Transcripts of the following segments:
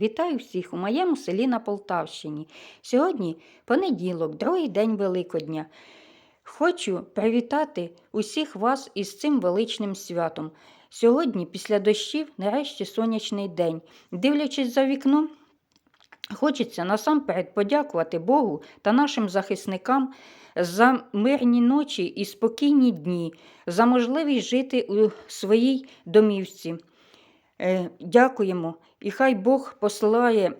Вітаю всіх у моєму селі на Полтавщині. Сьогодні понеділок, другий день Великодня. Хочу привітати усіх вас із цим величним святом. Сьогодні, після дощів, нарешті сонячний день. Дивлячись за вікном, хочеться насамперед подякувати Богу та нашим захисникам за мирні ночі і спокійні дні, за можливість жити у своїй домівці. Е, Дякуємо, і хай Бог посилає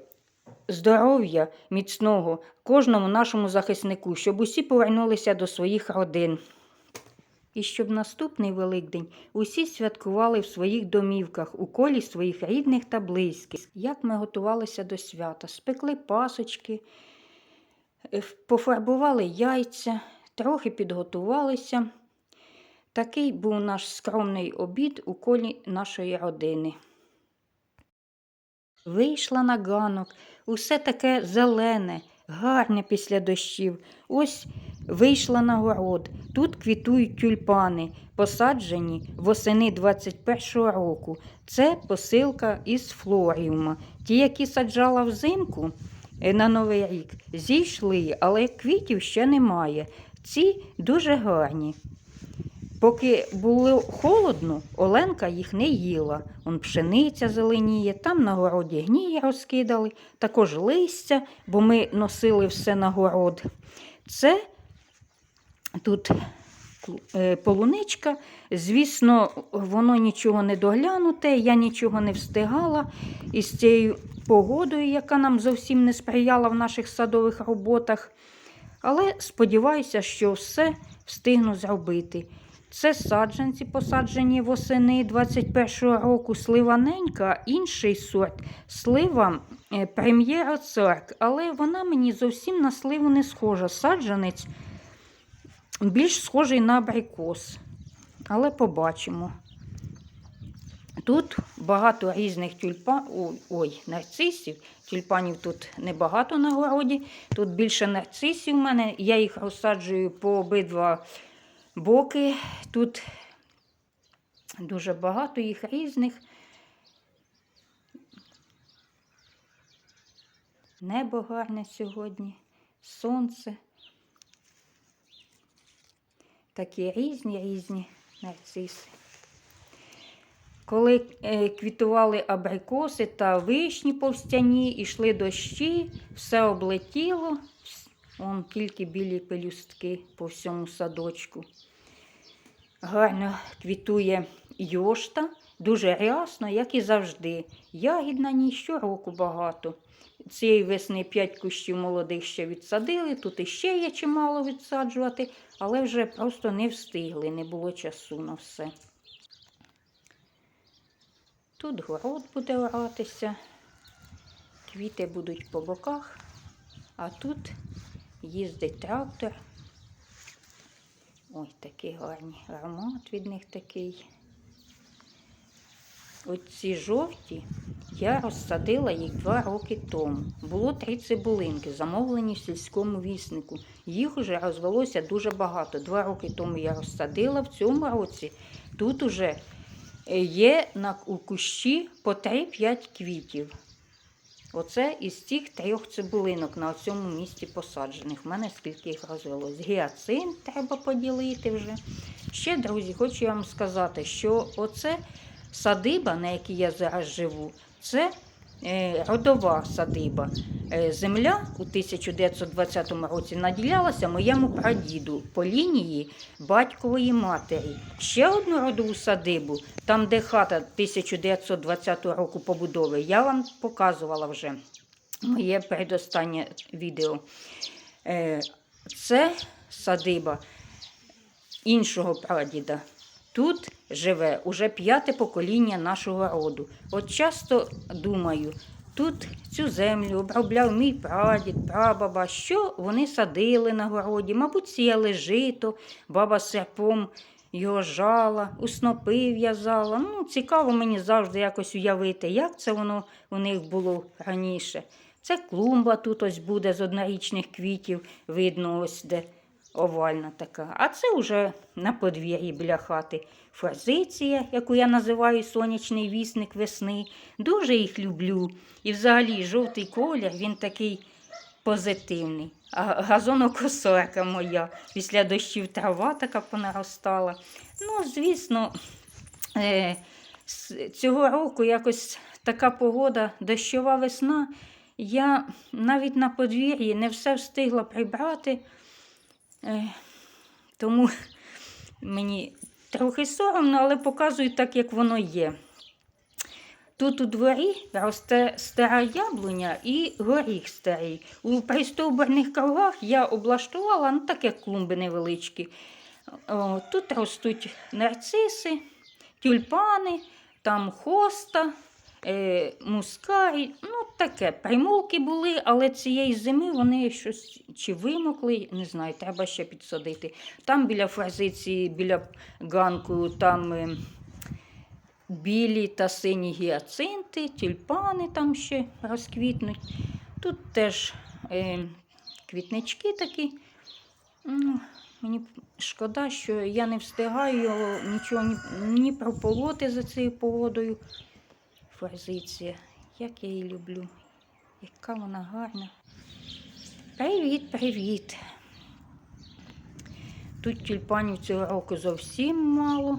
здоров'я міцного кожному нашому захиснику, щоб усі повернулися до своїх родин. І щоб наступний Великдень усі святкували в своїх домівках, у колі своїх рідних та близьких. Як ми готувалися до свята, спекли пасочки, е, пофарбували яйця, трохи підготувалися. Такий був наш скромний обід у колі нашої родини. Вийшла на ганок, усе таке зелене, гарне після дощів. Ось вийшла на город. Тут квітують тюльпани, посаджені восени 21-го року. Це посилка із флоріума. Ті, які саджала взимку е, на Новий рік, зійшли, але квітів ще немає. Ці дуже гарні. Поки було холодно, Оленка їх не їла. Он пшениця зеленіє, там на городі гнії розкидали, також листя, бо ми носили все на город. Це тут е, полуничка. Звісно, воно нічого не доглянуте, я нічого не встигала із цією погодою, яка нам зовсім не сприяла в наших садових роботах. Але сподіваюся, що все встигну зробити. Це саджанці, посаджені восени 21-го року. Слива ненька, інший сорт. Слива е, прем'єра царк, але вона мені зовсім на сливу не схожа. Саджанець більш схожий на абрикос. Але побачимо. Тут багато різних тюльпанів, ой, нарцисів. Тюльпанів тут небагато на городі. Тут більше нарцисів у мене. Я їх розсаджую по обидва боки. Тут дуже багато їх різних. Небо гарне сьогодні, сонце. Такі різні різні нарциси. Коли е, квітували абрикоси та вишні повстяні, йшли дощі, все облетіло, Вон тільки білі пелюстки по всьому садочку. Гарно квітує йошта, дуже рясно, як і завжди. Ягід на ній щороку багато. Цієї весни 5 кущів молодих ще відсадили, тут іще є чимало відсаджувати, але вже просто не встигли, не було часу на все. Тут город буде оратися, квіти будуть по боках, а тут їздить трактор. Ой, такі гарні. Аромат від них такий. Оці жовті я розсадила їх два роки тому. Було три цибулинки, замовлені в сільському віснику. Їх уже розвелося дуже багато. Два роки тому я розсадила, в цьому році тут уже є на, у кущі по 3-5 квітів. Оце із цих трьох цибулинок на цьому місці посаджених. У мене скільки їх розвелось. Гіацин треба поділити вже. Ще, друзі, хочу вам сказати, що оце садиба, на якій я зараз живу, це родова садиба. Е, земля у 1920 році наділялася моєму прадіду по лінії батькової матері. Ще одну родову садибу, там, де хата 1920 року побудови, я вам показувала вже моє передостаннє відео. Е, Це садиба іншого прадіда. Тут живе уже п'яте покоління нашого роду. От часто думаю, тут цю землю обробляв мій прадід, прабаба, що вони садили на городі, мабуть, сіяли жито, баба серпом його жала, у снопи в'язала. Ну, цікаво мені завжди якось уявити, як це воно у них було раніше. Це клумба тут ось буде з однорічних квітів, видно, ось де овальна така. А це вже на подвір'ї біля хати форзиція, яку я називаю сонячний вісник весни. Дуже їх люблю. І взагалі жовтий колір, він такий позитивний. А газонокосарка моя. Після дощів трава така понаростала. Ну, звісно, е, цього року якось така погода, дощова весна. Я навіть на подвір'ї не все встигла прибрати, тому мені трохи соромно, але показую так, як воно є. Тут у дворі росте стара яблуня і горіх старий. У пристовбурних кругах я облаштувала, ну так як клумби невеличкі. О, тут ростуть нарциси, тюльпани, там хоста, е, мускарі. Ну, таке. Примулки були, але цієї зими вони щось чи вимокли, не знаю, треба ще підсадити. Там біля фразиці, біля ганку, там. Е, білі та сині гіацинти, тюльпани там ще розквітнуть. Тут теж е, квітнички такі. Ну, мені шкода, що я не встигаю нічого ні, ні прополоти за цією погодою. Форзиція, як я її люблю, яка вона гарна. Привіт, привіт. Тут тюльпанів цього року зовсім мало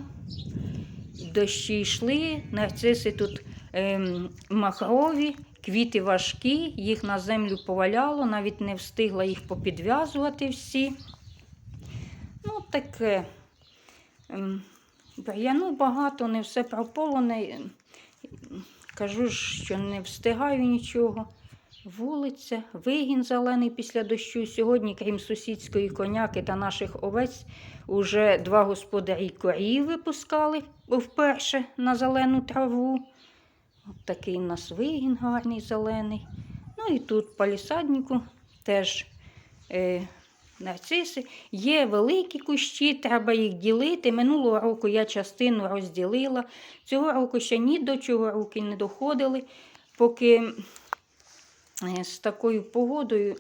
дощі йшли, нарциси тут ем, махрові, квіти важкі, їх на землю поваляло, навіть не встигла їх попідв'язувати всі. Ну, таке. Ем, бур'яну багато, не все прополоне. Кажу ж, що не встигаю нічого. Вулиця, вигін зелений після дощу. Сьогодні, крім сусідської коняки та наших овець, уже два господарі корів випускали вперше на зелену траву. От такий у нас вигін гарний зелений. Ну і тут палісаднику теж е, нарциси. Є великі кущі, треба їх ділити. Минулого року я частину розділила. Цього року ще ні до чого руки не доходили, поки е, з такою погодою,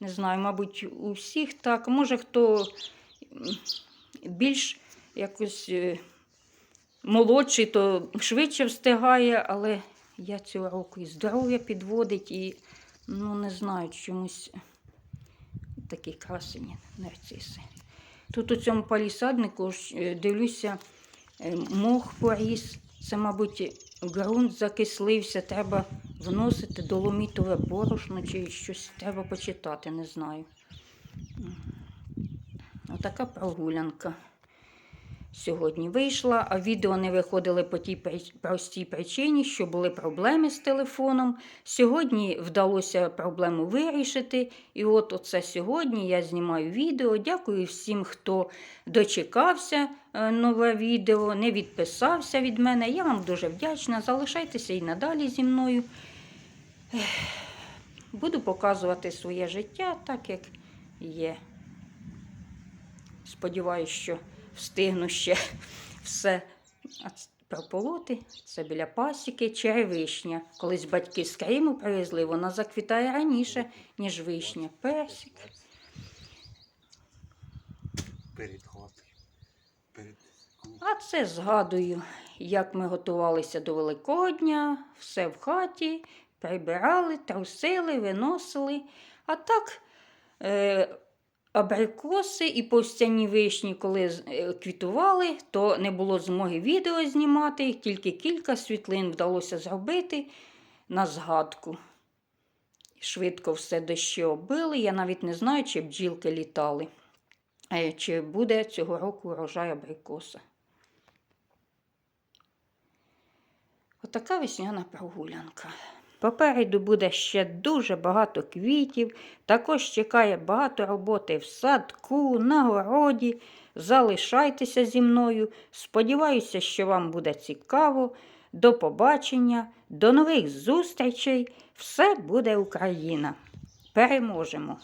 не знаю, мабуть, у всіх так. Може, хто більш якось е, молодший, то швидше встигає, але я цього року і здоров'я підводить, і ну, не знаю, чомусь такі красені нарциси. Тут у цьому палісаднику е, дивлюся, е, мох поріс. Це, мабуть, ґрунт закислився, треба вносити доломітове борошно чи щось треба почитати, не знаю. Отака прогулянка сьогодні вийшла, а відео не виходили по тій простій причині, що були проблеми з телефоном. Сьогодні вдалося проблему вирішити. І от оце сьогодні я знімаю відео. Дякую всім, хто дочекався е, нове відео, не відписався від мене. Я вам дуже вдячна. Залишайтеся і надалі зі мною. Буду показувати своє життя так, як є. Сподіваюсь, що встигну ще все прополоти. Це біля пасіки, черевишня. Колись батьки з Криму привезли, вона заквітає раніше, ніж вишня. Персик. перед хатою. Перед. А це згадую, як ми готувалися до Великодня, все в хаті, прибирали, трусили, виносили. А так е, абрикоси і повстяні вишні, коли е, квітували, то не було змоги відео знімати, тільки кілька світлин вдалося зробити на згадку. Швидко все дощі оббили. Я навіть не знаю, чи бджілки літали, е, чи буде цього року урожай абрикоса. Отака весняна прогулянка. Попереду буде ще дуже багато квітів, також чекає багато роботи в садку, на городі. Залишайтеся зі мною. Сподіваюся, що вам буде цікаво. До побачення, до нових зустрічей. Все буде Україна. Переможемо!